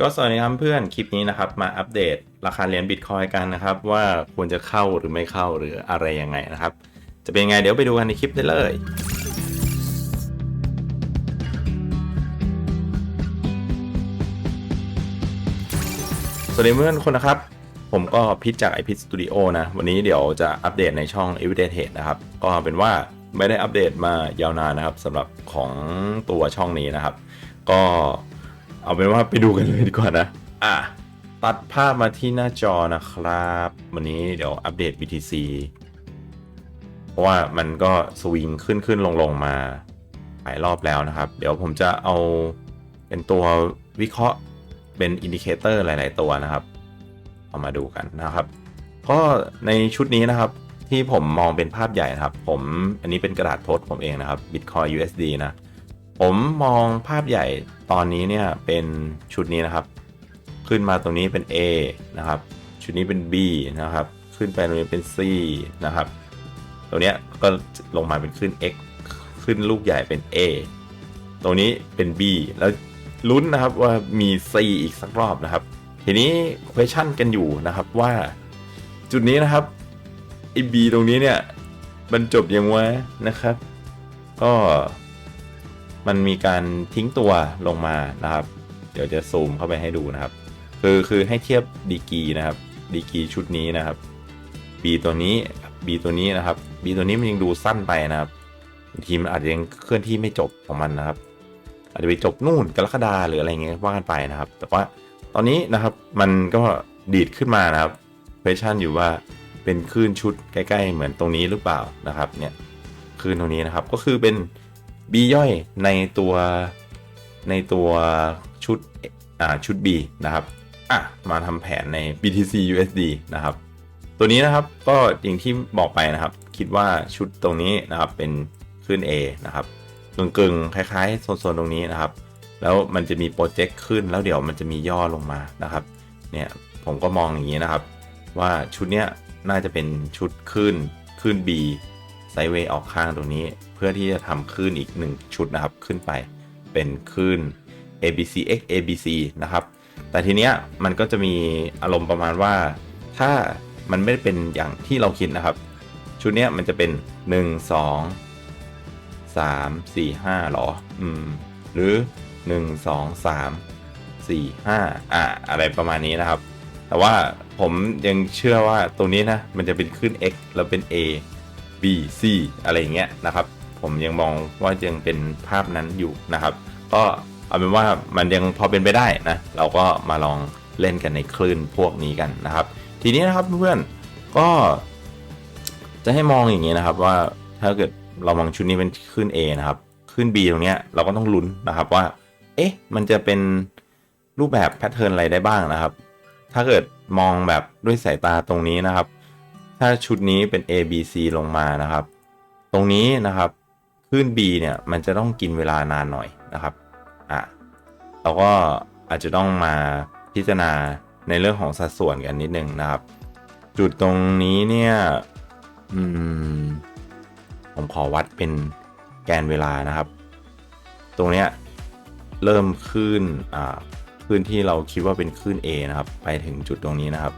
ก็สวัสดีครับเพื่อนคลิปนี้นะครับมาอัปเดตราคาเหรียญบิตคอยกันนะครับว่าควรจะเข้าหรือไม่เข้าหรืออะไรยังไงนะครับ จะเป็นยังไงเดี๋ยวไปดูกันในคลิปได้เลย สวัสดีเพื่อนคนนะครับ ผมก็พิชจาก i p พิสตูดิโอนะ วันนี้เดี๋ยวจะอัปเดตในช่อง Everyday Trade นะครับ ก็เป็นว่าไม่ได้อัปเดตมายาวนานนะครับสำหรับของตัวช่องนี้นะครับ ก็ เอาเป็นว่าไปดูกันเลยดีกว่านะ อะ ตัดภาพมาที่หน้าจอนะครับ วันนี้เดี๋ยวอัปเดต BTC เพราะว่ามันก็สวิงขึ้นขึ้นลงลงมาหลายรอบแล้วนะครับ เดี๋ยวผมจะเอาเป็นตัววิเคราะห์เป็นอินดิเคเตอร์หลาย ๆ ตัวนะครับ เอามาดูกันนะครับ ก็ในชุดนี้นะครับที่ผมมองเป็นภาพใหญ่นะครับ ผมอันนี้เป็นกระดาษโพสต์ผมเองนะครับ Bitcoin USD นะ ผมมองภาพใหญ่ตอนนี้เนี่ยเป็นชุดนี้นะครับ ขึ้นมาตรงนี้เป็น A นะครับ ชุดนี้เป็น B นะครับ ขึ้นไปตรงนี้เป็น C นะครับตัวเนี้ยก็ลงมาเป็นขึ้น X ขึ้นลูกใหญ่เป็น A ตรงนี้เป็น B แล้วลุ้นนะครับว่ามี C อีกสักรอบนะครับ ทีนี้ question กันอยู่นะครับว่าจุดนี้นะครับไอ้ B ตรงนี้เนี่ยมันจบยังวะนะครับ ก็ มันมีการทิ้งตัวลงมานะครับ เดี๋ยวจะซูมเข้าไปให้ดูนะครับ คือคือให้เทียบดีกีนะครับดีกีชุดนี้นะครับ B ตัวนี้ B ตัวนี้นะครับ B ตัวนี้มันยังดูสั้นไปนะครับทีมอาจจะยังเคลื่อนที่ไม่จบของมันนะครับ อาจจะไปจบนู่นกรกฎาหรืออะไรเงี้ยว่ากันไปนะครับ แต่ว่าตอนนี้นะครับมันก็ดีดขึ้นมานะครับเพชั่นอยู่ว่าเป็นคลื่นชุดใกล้ ๆ เหมือนตรงนี้หรือเปล่านะครับเนี่ยคลื่นตรงนี้นะครับก็คือเป็น B ย่อยในตัวในตัวชุดอ่าชุด B นะครับอะมาทำแผนใน BTC USD นะครับ ตัวนี้นะครับก็อย่างที่บอกไปนะครับ คิดว่าชุดตรงนี้นะครับเป็นคลื่น A นะครับกึ่งๆ คล้ายๆโซนๆตรงนี้นะครับ แล้วมันจะมีโปรเจกต์ขึ้นแล้วเดี๋ยวมันจะมีย่อลงมานะครับเนี่ยผมก็มองอย่างนี้นะครับ ว่าชุดเนี้ยน่าจะเป็นชุดขึ้นขึ้น B ไซด์เวย์ออกข้างตรงนี้ พื่อที่จะทำขึ้นอีก 1 ชุดนะครับ ขึ้นไปเป็นขึ้น ABC X ABC นะครับ แต่ทีเนี้ยมันก็จะมีอารมณ์ประมาณว่า ถ้ามันไม่ได้เป็นอย่างที่เราคิดนะครับ ชุดเนี้ยมันจะเป็น 1 2 3 4 5หรอ อืม หรือ 1 2 3 4 5อะอะไรประมาณนี้นะครับ แต่ว่าผมยังเชื่อว่าตรงนี้นะ มันจะเป็นขึ้น x แล้วเป็น a b c อะไรอย่างเงี้ยนะครับ ผมยังมองว่ายังเป็นภาพนั้นอยู่นะครับ ก็เอาเป็นว่ามันยังพอเป็นไปได้นะเราก็มาลองเล่นกันในคลื่นพวกนี้กันนะครับ ทีนี้นะครับเพื่อนๆก็จะให้มองอย่างนี้นะครับว่าถ้าเกิดเรามองชุดนี้เป็นขึ้น A นะครับขึ้น B ตรงเนี้ยเราก็ต้องลุ้นนะครับว่า เอ๊ะ มันจะเป็นรูปแบบแพทเทิร์นอะไรได้บ้างนะครับ ถ้าเกิดมองแบบด้วยสายตาตรงนี้นะครับ ถ้าชุดนี้เป็น A B C ลงมานะครับ ตรงนี้นะครับ ขึ้น B เนี่ยมันจะต้องกินเวลานานหน่อยนะครับอะเราก็อาจจะต้องมาพิจารณาในเรื่องของสัดส่วนกันนิดนึงนะครับ จุดตรงนี้เนี่ยอืมผมขอวัดเป็นแกนเวลานะครับ ตรงเนี้ยเริ่มขึ้นอ่าขึ้นที่เราคิดว่าเป็นขึ้น A นะครับ ไปถึงจุดตรงนี้นะครับ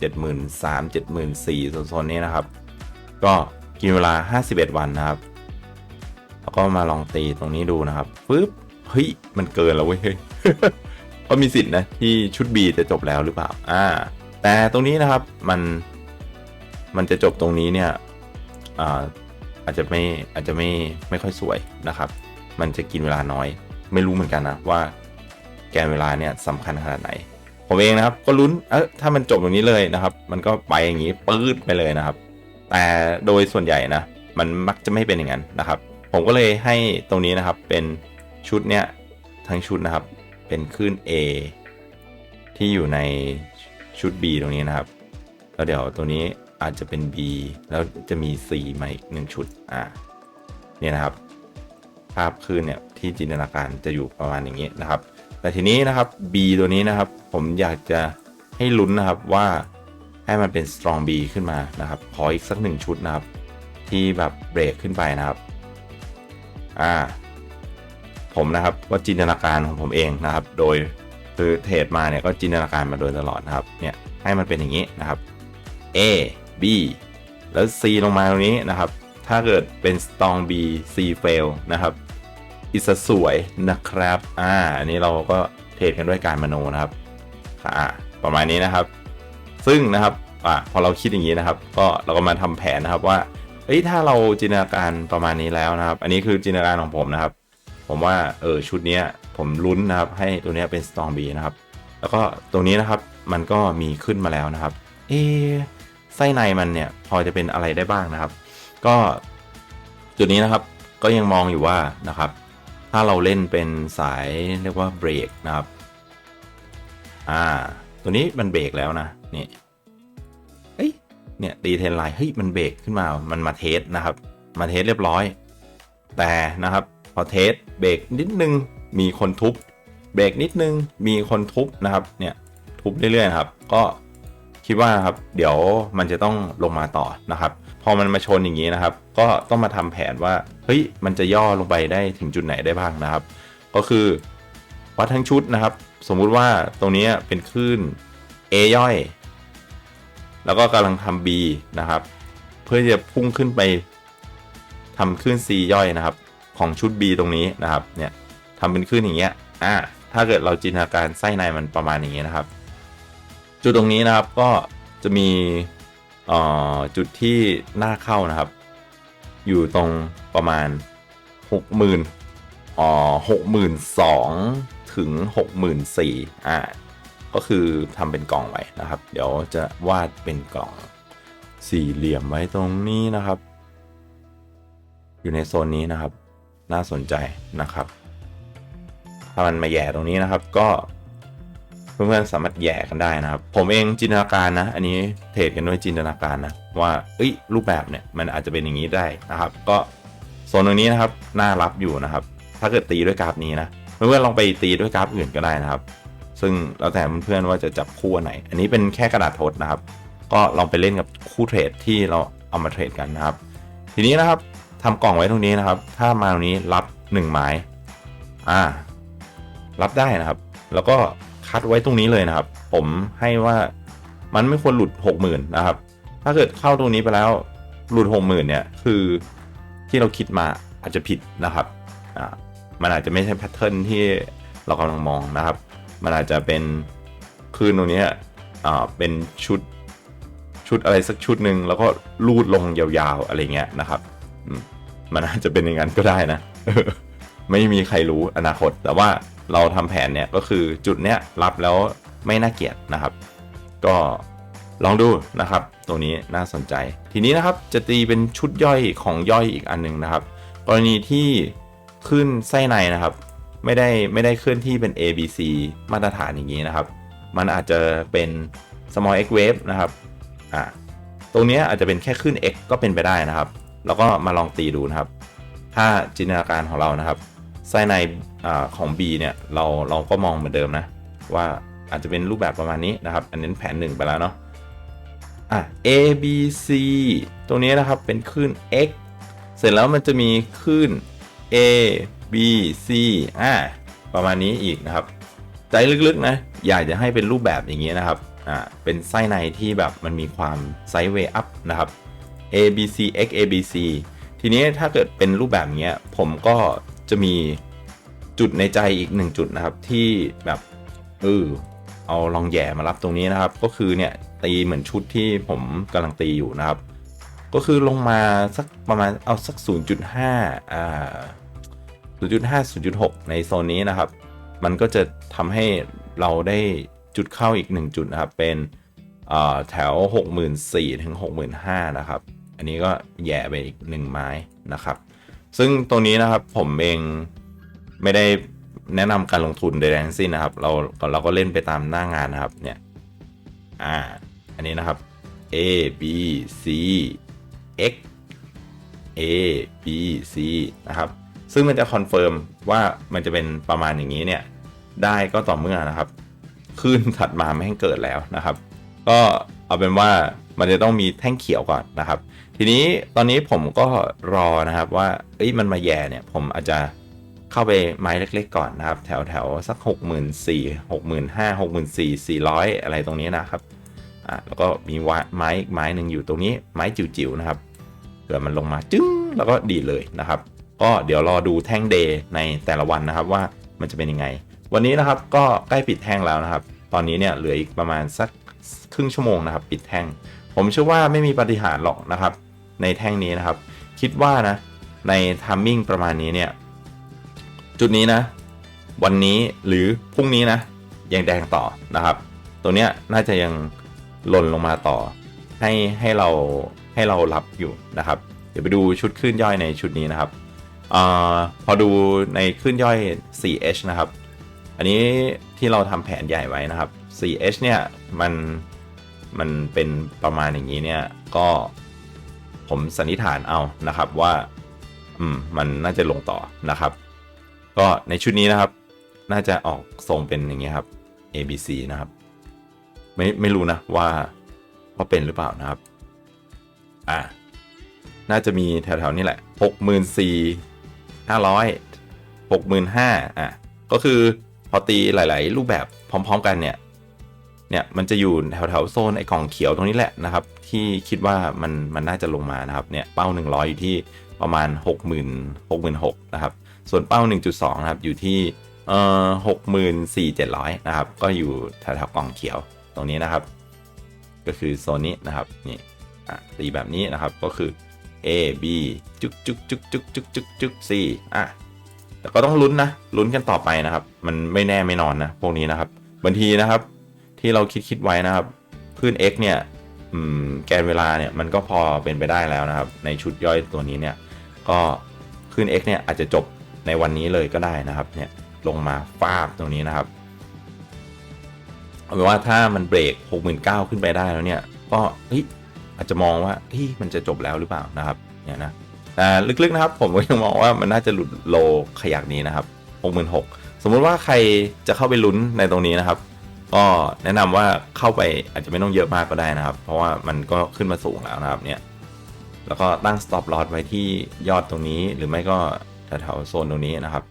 73,000 74,000โซนๆนี้นะครับ ก็กินเวลา 51 วันนะครับ แล้วก็มาลองตีตรงนี้ดูนะครับปึ๊บเฮ้ยมันเกินแล้วเว้ยเฮ้ยก็มีสิทธิ์นะที่ชุด B จะจบแล้วหรือเปล่า อ่า แต่ตรงนี้นะครับมันมันจะจบตรงนี้เนี่ยอ่าอาจจะไม่อาจจะไม่ไม่ค่อยสวยนะครับ มันจะกินเวลาน้อย ไม่รู้เหมือนกันนะว่าแกนเวลาเนี่ยสำคัญขนาดไหน ผมเองนะครับ ก็ลุ้นเออถ้ามันจบตรงนี้เลยนะครับ มันก็ไปอย่างนี้ปื๊ดไปเลยนะครับ แต่โดยส่วนใหญ่นะมันมักจะไม่เป็นอย่างนั้นนะครับ ผมก็เลยให้ตรงนี้นะครับเป็นชุดเนี้ยทั้งชุดนะครับ เป็นขึ้น A ที่อยู่ในชุด B ตรงนี้นะครับ แล้วเดี๋ยวตัวนี้อาจจะเป็น B แล้วจะมี C มาอีกหนึ่งชุดอ่าเนี่ยนะครับ ภาพคลื่นเนี่ยที่จินตนาการจะอยู่ประมาณอย่างนี้นะครับ แต่ทีนี้นะครับ B ตัวนี้นะครับ ผมอยากจะให้ลุ้นนะครับว่าให้มันเป็น strong B ขึ้นมานะครับ ขออีกสักหนึ่งชุดนะครับ ที่แบบเบรกขึ้นไปนะครับ อ่า ผมนะครับก็จินตนาการของผมเองนะครับ โดยคือเทรดมาเนี่ยก็จินตนาการมาโดยตลอดนะครับ เนี่ยให้มันเป็นอย่างนี้นะครับ A B แล้ว C ลงมาตรงนี้นะครับ ถ้าเกิดเป็น strong B C fail นะครับอิสสวยนะครับ อ่า อันนี้เราก็เทรดกันด้วยการมโนนะครับอ่าประมาณนี้นะครับ ซึ่งนะครับ อ่า พอเราคิดอย่างนี้นะครับ ก็เราก็มาทำแผนนะครับว่า เฮ้ยถ้าเราจินตนาการประมาณนี้แล้วนะครับ อันนี้คือจินตนาการของผมนะครับ ผมว่าเออชุดนี้ผมลุ้นนะครับ ให้ตัวนี้เป็น strong B นะครับ แล้วก็ตรงนี้นะครับมันก็มีขึ้นมาแล้วนะครับ เอะไส้ในมันเนี่ยพอจะเป็นอะไรได้บ้างนะครับ ก็จุดนี้นะครับก็ยังมองอยู่ว่านะครับ ถ้าเราเล่นเป็นสายเรียกว่าเบรกนะครับ อ่า ตัวนี้มันเบรกแล้วนะนี่ เนี่ยตีเทนไลน์เฮ้ยมันเบรกขึ้นมามันมาเทสนะครับ มาเทสเรียบร้อย แต่นะครับพอเทสเบรกนิดนึงมีคนทุบเบรกนิดนึงมีคนทุบนะครับเนี่ยทุบเรื่อยๆครับ ก็คิดว่าครับเดี๋ยวมันจะต้องลงมาต่อนะครับ พอมันมาชนอย่างนี้นะครับ ก็ต้องมาทำแผนว่าเฮ้ยมันจะย่อลงไปได้ถึงจุดไหนได้บ้างนะครับ ก็คือวัดทั้งชุดนะครับ สมมุติว่าตรงนี้เป็นคลื่น A ย่อย แล้วก็กำลังทำ B นะครับ เพื่อจะพุ่งขึ้นไปทำคลื่น C ย่อยนะครับ ของชุด B ตรงนี้นะครับเนี่ยทำเป็นคลื่นอย่างเงี้ยอ่าถ้าเกิดเราจินตนาการไส้ในมันประมาณอย่างเงี้ยนะครับ จุดตรงนี้นะครับก็จะมีอ่อจุดที่หน้าเข้านะครับ อยู่ตรงประมาณ 60,000อ๋อ62,000ถึง 64,000อ่า ก็คือทำเป็นกล่องไว้นะครับ เดี๋ยวจะวาดเป็นกล่องสี่เหลี่ยมไว้ตรงนี้นะครับ อยู่ในโซนนี้นะครับ น่าสนใจนะครับ ถ้ามันมาแย่ตรงนี้นะครับก็เพื่อนๆสามารถแย่กันได้นะครับ ผมเองจินตนาการนะ อันนี้เทรดกันด้วยจินตนาการนะว่าเอ้ยรูปแบบเนี่ยมันอาจจะเป็นอย่างนี้ได้นะครับ ก็โซนตรงนี้นะครับน่ารับอยู่นะครับ ถ้าเกิดตีด้วยกราฟนี้นะเพื่อนๆลองไปตีด้วยกราฟอื่นก็ได้นะครับ ซึ่งแล้วแต่เพื่อนๆว่าจะจับคู่อันไหน อันนี้เป็นแค่กระดาษทดนะครับ ก็ลองไปเล่นกับคู่เทรดที่เราเอามาเทรดกันนะครับ ทีนี้นะครับทำกล่องไว้ตรงนี้นะครับ ถ้ามาตรงนี้รับ1ไม้อ่า รับได้นะครับ แล้วก็คัดไว้ตรงนี้เลยนะครับ ผมให้ว่ามันไม่ควรหลุด 60,000นะครับ ถ้าเกิดเข้าตรงนี้ไปแล้วหลุด 60,000เนี่ยคือที่เราคิดมาอาจจะผิดนะครับอ่ามันอาจจะไม่ใช่แพทเทิร์นที่เรากำลังมองนะครับ มันอาจจะเป็นคืนตรงนี้อ่าเป็นชุดชุดอะไรสักชุดหนึ่งแล้วก็ลูดลงยาวๆอะไรเงี้ยนะครับมมันอาจจะเป็นอย่างนั้นก็ได้นะ ไม่มีใครรู้อนาคต แต่ว่าเราทำแผนเนี่ยก็คือจุดเนี้ยรับแล้วไม่น่าเกลียดนะครับ ก็ลองดูนะครับ ตัวนี้น่าสนใจ ทีนี้นะครับจะตีเป็นชุดย่อยของย่อยอีกอันหนึ่งนะครับ กรณีที่ขึ้นไส้ในนะครับ ไม่ได้ไม่ได้เคลื่อนที่เป็น A B C มาตรฐานอย่างนี้นะครับ มันอาจจะเป็น small x wave นะครับอ่าตรงนี้อาจจะเป็นแค่ขึ้น x ก็เป็นไปได้นะครับ แล้วก็มาลองตีดูนะครับ ถ้าจินตนาการของเรานะครับไส้ในอาของ B เนี่ยเราเราก็มองเหมือนเดิมนะ ว่าอาจจะเป็นรูปแบบประมาณนี้นะครับ อันนี้แผนหนึ่งไปแล้วเนาะอะ A B C ตรงนี้นะครับเป็นคลื่น x เสร็จแล้วมันจะมีคลื่น A B C อ่าประมาณนี้อีกนะครับ ใจลึกๆนะ อยากจะให้เป็นรูปแบบอย่างนี้นะครับอ่าเป็นไส้ในที่แบบมันมีความไซด์เวย์อัพนะครับ A B C X A B C ทีนี้ถ้าเกิดเป็นรูปแบบนี้ผมก็จะมีจุดในใจอีกหนึ่งจุดนะครับ ที่แบบเออเอาลองแย่มารับตรงนี้นะครับ ก็คือเนี่ยตีเหมือนชุดที่ผมกำลังตีอยู่นะครับ ก็คือลงมาสักประมาณเอาสัก 0.5อ่า 0.5 0.6 ในโซนนี้นะครับ มันก็จะทำให้เราได้จุดเข้าอีก 1 จุดนะครับ เป็นแถว 64,000ถึง65,000นะครับ อันนี้ก็แย่ไปอีก 1 ไม้นะครับ ซึ่งตรงนี้นะครับผมเองไม่ได้แนะนำการลงทุนใดๆทั้งสิ้นนะครับ เราเราก็เล่นไปตามหน้างานนะครับเนี่ยอ่าอันนี้นะครับ A B C X A B C นะครับ ซึ่งมันจะคอนเฟิร์มว่ามันจะเป็นประมาณอย่างนี้เนี่ยได้ก็ต่อเมื่อนะครับคลื่นถัดมาไม่ให้เกิดแล้วนะครับ ก็เอาเป็นว่ามันจะต้องมีแท่งเขียวก่อนนะครับ ทีนี้ตอนนี้ผมก็รอนะครับว่าเอ้ยมันมาแย่เนี่ยผมอาจจะเข้าไปไม้เล็กๆก่อนนะครับ แถวแถวสักหกหมื่นสี่หกหมื่นห้าหกหมื่นสี่สี่ร้อยอะไรตรงนี้นะครับอ่าแล้วก็มีวะไม้อีกไม้หนึ่งอยู่ตรงนี้ไม้จิ๋วๆนะครับเผื่อมันลงมาจึ้งแล้วก็ดีเลยนะครับ ก็เดี๋ยวรอดูแท่งเดย์ในแต่ละวันนะครับว่ามันจะเป็นยังไง วันนี้นะครับก็ใกล้ปิดแท่งแล้วนะครับ ตอนนี้เนี่ยเหลืออีกประมาณสักครึ่งชั่วโมงนะครับปิดแท่ง ผมเชื่อว่าไม่มีปฏิหารหรอกนะครับ ในแท่งนี้นะครับ คิดว่านะในทัมมิ่งประมาณนี้เนี่ยจุดนี้นะ วันนี้หรือพรุ่งนี้นะยังแดงต่อนะครับ ตัวเนี้ยน่าจะยังหล่นลงมาต่อ ให้ให้เราให้เรารับอยู่นะครับ เดี๋ยวไปดูชุดคลื่นย่อยในชุดนี้นะครับ อพอดูในคลื่นย่อย 4H นะครับ อันนี้ที่เราทำแผนใหญ่ไว้นะครับ 4H เนี่ยมันมันเป็นประมาณอย่างนี้เนี่ยก็ผมสันนิษฐานเอานะครับว่าอืมมันน่าจะลงต่อนะครับ ก็ในชุดนี้นะครับ น่าจะออกทรงเป็นอย่างเงี้ครับ A B C นะครับ ไม่ไม่รู้นะว่าว่าเป็นหรือเปล่านะครับ อ่า น่าจะมีแถวๆนี้แหละหกหมื่นสี่ ห้าร้อยหกหมื่นห้าอะก็คือพอตีหลาย ๆ รูปแบบพร้อม ๆ กันเนี่ยเนี่ยมันจะอยู่แถว ๆ โซนไอ้กล่องเขียวตรงนี้แหละนะครับ ที่คิดว่ามันมันน่าจะลงมานะครับเนี่ยเป้า 100 อยู่ที่ประมาณ 60,000 6 6 0 0นะครับส่วนเป้า 1.2นะครับอยู่ที่เอ่อ64,700นะครับก็อยู่แถวๆกล่องเขียวตรงนี้นะครับ ก็คือโซนนี้นะครับนี่อะตีแบบนี้นะครับก็คือ A B จุกจุกจุกจุกจุกจุกจุก C อะแต่ก็ต้องลุ้นนะลุ้นกันต่อไปนะครับ มันไม่แน่ไม่นอนนะพวกนี้นะครับบางทีนะครับ ที่เราคิดคิดไว้นะครับคลื่น X เนี่ยแกนเวลาเนี่ยมันก็พอเป็นไปได้แล้วนะครับ ในชุดย่อยตัวนี้เนี่ยก็คลื่น X เนี่ยอาจจะจบในวันนี้เลยก็ได้นะครับเนี่ยลงมาฟาบตรงนี้นะครับเอาเป็นว่าถ้ามันเบรก 69,000 ขึ้นไปได้แล้วเนี่ย ก็เฮ้ย อาจจะมองว่าเฮ้ยมันจะจบแล้วหรือเปล่านะครับเนี่ยนะแต่ลึกๆนะครับผมก็ยังมองว่ามันน่าจะหลุดโลขยักนี้นะครับ66,000สมมุติว่าใครจะเข้าไปลุ้นในตรงนี้นะครับ ก็แนะนำว่าเข้าไปอาจจะไม่ต้องเยอะมากก็ได้นะครับ เพราะว่ามันก็ขึ้นมาสูงแล้วนะครับเนี่ยแล้วก็ตั้ง stop loss ไว้ที่ยอดตรงนี้ หรือไม่ก็แถวๆโซนตรงนี้นะครับ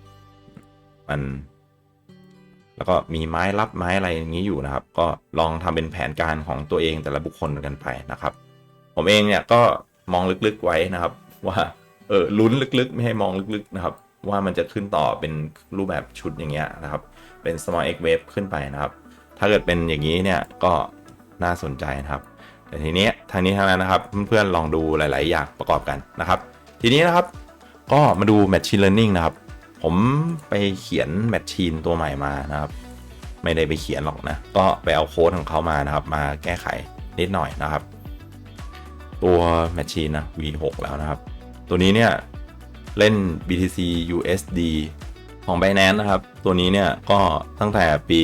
มัน แล้วก็มีไม้รับไม้อะไรอย่างนี้อยู่นะครับ ก็ลองทำเป็นแผนการของตัวเองแต่ละบุคคลกันไปนะครับ ผมเองเนี่ยก็มองลึกๆไว้นะครับ ว่าเออลุ้นลึกๆ ไม่ให้มองลึกๆนะครับ ว่ามันจะขึ้นต่อเป็นรูปแบบชุดอย่างเงี้ยนะครับ เป็น small x wave ขึ้นไปนะครับ ถ้าเกิดเป็นอย่างนี้เนี่ยก็น่าสนใจนะครับแต่ทีนี้ทางนี้ทางนั้นนะครับเพื่อนๆลองดูหลาย ๆ อย่างประกอบกันนะครับ ทีนี้นะครับก็มาดู Machine Learning นะครับ ผมไปเขียน Machine ตัวใหม่มานะครับ ไม่ได้ไปเขียนหรอกนะ ก็ไปเอาโค้ดของเขามานะครับ มาแก้ไขนิดหน่อยนะครับ ตัว Machine นะ V6 แล้วนะครับ ตัวนี้เนี่ย เล่น BTC USD ของ Binance นะครับ ตัวนี้เนี่ย ก็ตั้งแต่ปี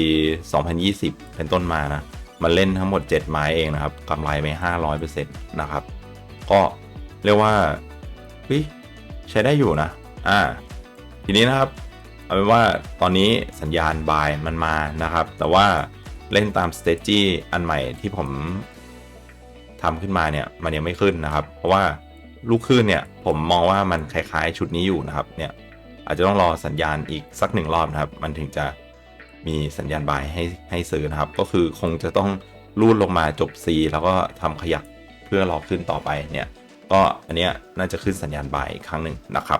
2020 เป็นต้นมานะ มันเล่นทั้งหมด 7 ไม้เองนะครับกำไรไป 500%นะครับ ก็เรียกว่าใช้ได้อยู่นะ อ่า ทีนี้นะครับ เอาเป็นว่าตอนนี้สัญญาณบายมันมานะครับ แต่ว่าเล่นตามสเตจี้อันใหม่ที่ผม ทำขึ้นมาเนี่ยมันยังไม่ขึ้นนะครับ เพราะว่าลูกคลื่นเนี่ยผมมองว่ามันคล้ายๆ ชุดนี้อยู่นะครับเนี่ยอาจจะต้องรอสัญญาณอีกสักหนึ่งรอบนะครับ มันถึงจะมีสัญญาณบายให้ให้ซื้อนะครับ ก็คือคงจะต้องรูดลงมาจบ C แล้วก็ทำขยักเพื่อรอขึ้นต่อไปเนี่ยก็อันเนี้ยน่าจะขึ้นสัญญาณบายอีกครั้งหนึ่งนะครับ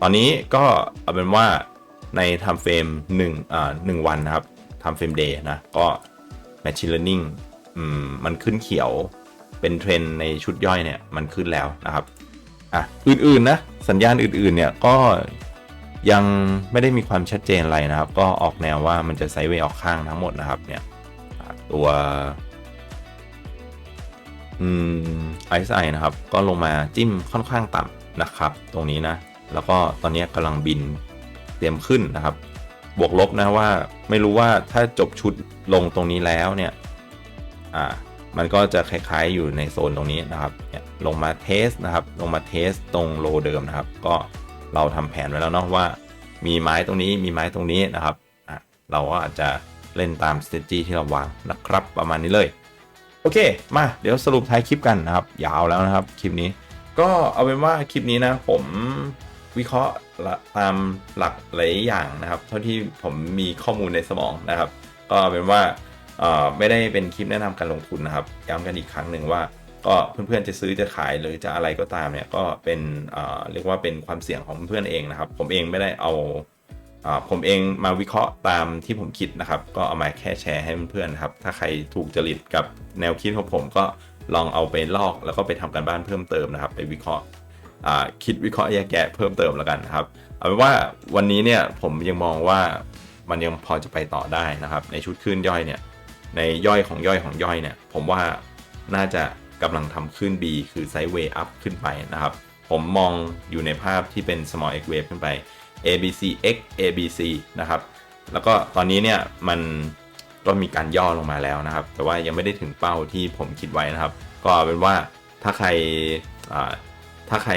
ตอนนี้ก็เอาเป็นว่าในทำเฟรม1อ่า1วันนะครับทำเฟรมเดย์นะก็ Machine Learning อืมมันขึ้นเขียว เป็นเทรนในชุดย่อยเนี่ยมันขึ้นแล้วนะครับอะอื่นๆนะสัญญาณอื่นๆเนี่ยก็ยังไม่ได้มีความชัดเจนอะไรนะครับ ก็ออกแนวว่ามันจะไซด์เวย์ออกข้างทั้งหมดนะครับเนี่ยตัวอืม RSI นะครับ ก็ลงมาจิ้มค่อนข้างต่ำนะครับ ตรงนี้นะ แล้วก็ตอนนี้กำลังบินเตรียมขึ้นนะครับ บวกลบนะว่าไม่รู้ว่าถ้าจบชุดลงตรงนี้แล้วเนี่ย อ่า มันก็จะคล้ายๆอยู่ในโซนตรงนี้นะครับลงมาเทสนะครับ ลงมาเทสตรงโลเดิมนะครับ ก็เราทำแผนไว้แล้วเนาะว่า มีไม้ตรงนี้มีไม้ตรงนี้นะครับ เราก็อาจจะเล่นตาม s t r a t e g ที่เราวางนะครับ ประมาณนี้เลย โอเค มาเดี๋ยวสรุปท้ายคลิปกันนะครับ ยาวแล้วนะครับคลิปนี้ ก็เอาเป็นว่าคลิปนี้นะผมวิเคราะห์ตามหลักหลายอย่างนะครับ เท่าที่ผมมีข้อมูลในสมองนะครับ ก็เอาเป็นว่า ไม่ได้เป็นคลิปแนะนำการลงทุนนะครับ ย้ำกันอีกครั้งหนึ่งว่า ก็เพื่อนๆจะซื้อจะขายหรือจะอะไรก็ตามเนี่ยก็เป็นเรียกว่าเป็นความเสี่ยงของเพื่อนเองนะครับ ผมเองไม่ได้เอาผมเองมาวิเคราะห์ตามที่ผมคิดนะครับ ก็เอามาแค่แชร์ให้เพื่อนๆครับ ถ้าใครถูกจริตกับแนวคิดของผมก็ลองเอาไปลอกแล้วก็ไปทำการบ้านเพิ่มเติมนะครับ ไปวิเคราะห์คิดวิเคราะห์แยกแยะเพิ่มเติมแล้วกันนะครับเอาเป็นว่าวันนี้เนี่ยผมยังมองว่ามันยังพอจะไปต่อได้นะครับ ในชุดขึ้นย่อยเนี่ย ในย่อยของย่อยของย่อยเนี่ย ผมว่าน่าจะกำลังทำขึ้น B คือไซด์เวย์อัพขึ้นไปนะครับ ผมมองอยู่ในภาพที่เป็น small x wave ขึ้นไป ABC X ABC นะครับ แล้วก็ตอนนี้เนี่ยมันก็มีการย่อลงมาแล้วนะครับ แต่ว่ายังไม่ได้ถึงเป้าที่ผมคิดไว้นะครับ ก็เป็นว่าถ้าใครถ้าใคร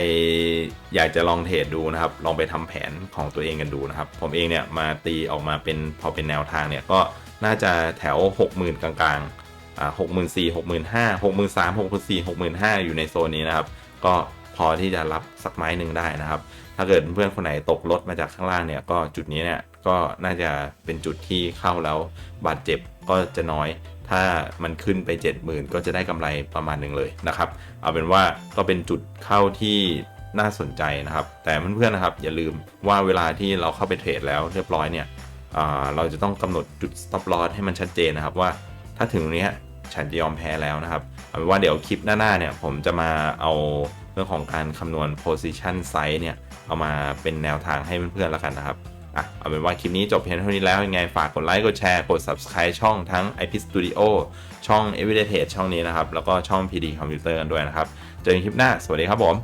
อยากจะลองเทรดดูนะครับ ลองไปทำแผนของตัวเองกันดูนะครับ ผมเองเนี่ยมาตีออกมาเป็นพอเป็นแนวทางเนี่ยก็ น่าจะแถว 60,000 กลางๆอ่า64,000 65,000 63,000 64,000 65,000อยู่ในโซนนี้นะครับ ก็พอที่จะรับสักไม้หนึ่งได้นะครับ ถ้าเกิดเพื่อนคนไหนตกรถมาจากข้างล่างเนี่ย ก็จุดนี้เนี่ยก็น่าจะเป็นจุดที่เข้าแล้วบาดเจ็บก็จะน้อย ถ้ามันขึ้นไป 70,000 ก็จะได้กำไรประมาณหนึ่งเลยนะครับ เอาเป็นว่าก็เป็นจุดเข้าที่น่าสนใจนะครับ แต่เพื่อนๆนะครับ อย่าลืมว่าเวลาที่เราเข้าไปเทรดแล้วเรียบร้อยเนี่ย เราจะต้องกำหนดจุด stop loss ให้มันชัดเจนนะครับว่าถ้าถึงตรงนี้ฉันจะยอมแพ้แล้วนะครับเอาเป็นว่าเดี๋ยวคลิปหน้าๆเนี่ยผมจะมาเอาเรื่องของการคำนวณ position size เนี่ยเอามาเป็นแนวทางให้เพื่อนๆแล้วกันนะครับอะเอาเป็นว่าคลิปนี้จบเพียงเท่านี้แล้วยังไงฝากกดไลค์กดแชร์กด subscribe ช่องทั้ง IP Studio ช่อง Everyday Trade ช่องนี้นะครับ แล้วก็ช่อง PD Computer กันด้วยนะครับ เจอกันคลิปหน้า สวัสดีครับผม